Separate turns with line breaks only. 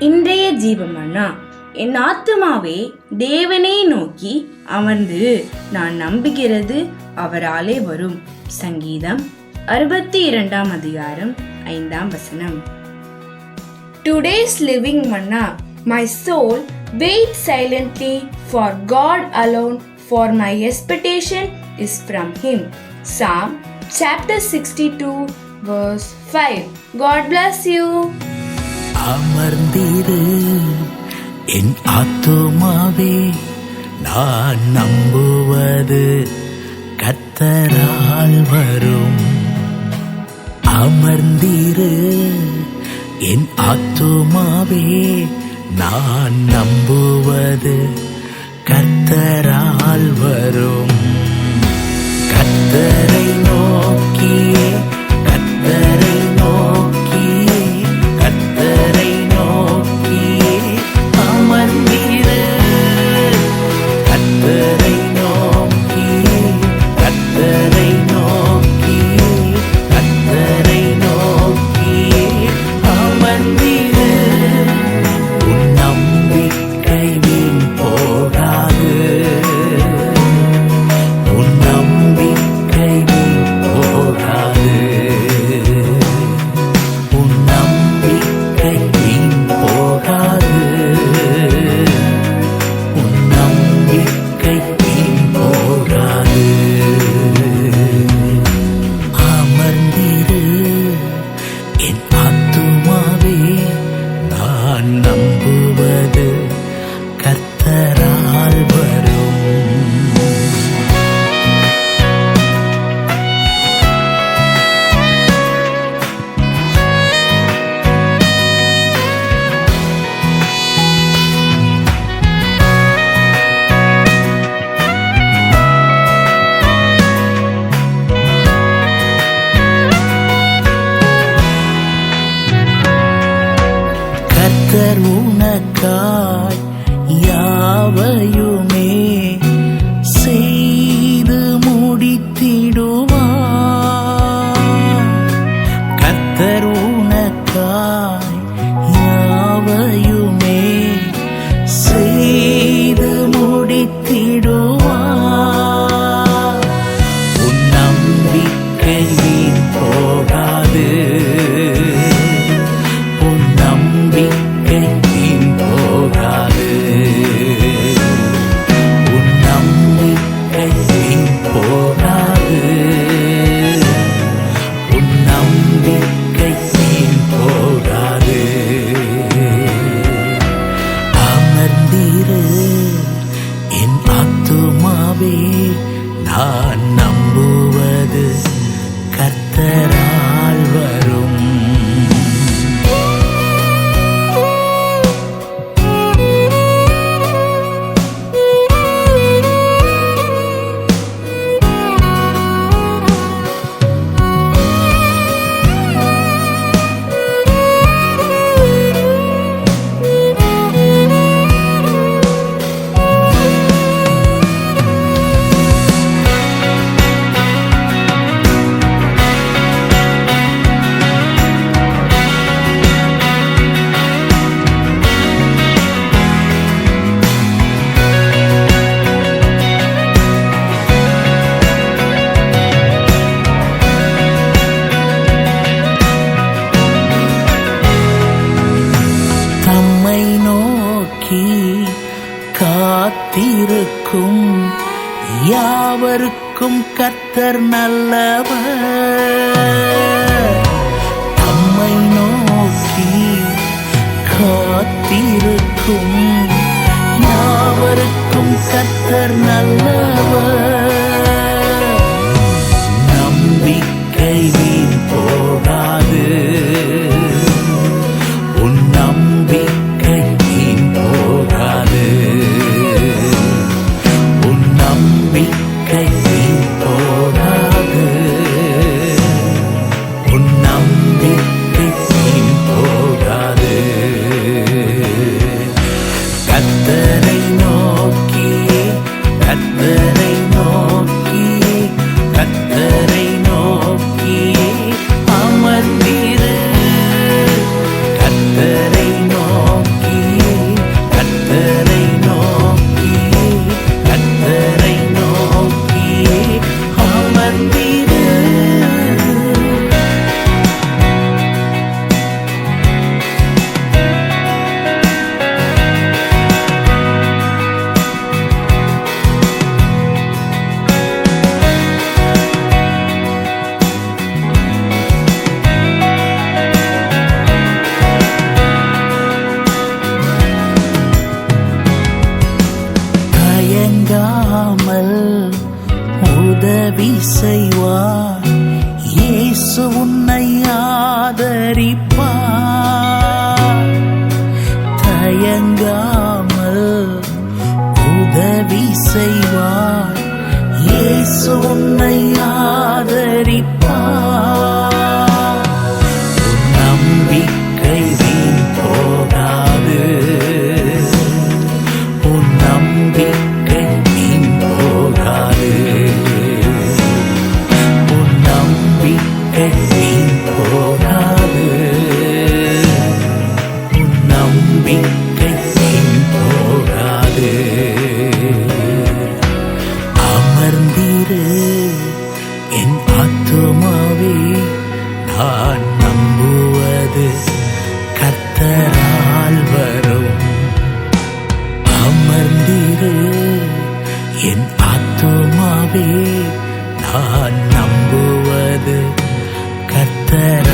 இன்றைய ஜீவமன்னா என் ஆத்துமாவே தேவனை நோக்கி அமர்ந்து நான் நம்புகிறது அவராலே வரும் சங்கீதம் அறுபத்தி இரண்டாம் அதிகாரம் ஐந்தாம் வசனம் today's living manna my soul wait silently for God alone for my expectation is from him psalm chapter sixty two verse five God bless you
அமர்ந்திரு. என் ஆத்துமாவே நான் நம்புவது கத்தரால் வரும். அமர்ந்திரு என் ஆத்துமாவே நான் நம்புவது கத்தரால் வரும். நம்பிக்கை வீண் போகாது. உன் நம்பிக்கை வீண் போகாது. அமர்ந்திரு என் ஆத்துமாவே நான் காத்திருக்கும். யாவருக்கும் கர்த்தர் நல்லவர். அம்மா தயங்காமல் உதவி செய்வார். இயேசு உன்னை ஆதரிப்பார். என் ஆத்துமாவே நான் நம்புவது கர்த்தரால் வரும். அமர்ந்திரு என் ஆத்துமாவே நான் நம்புவது கர்த்தர்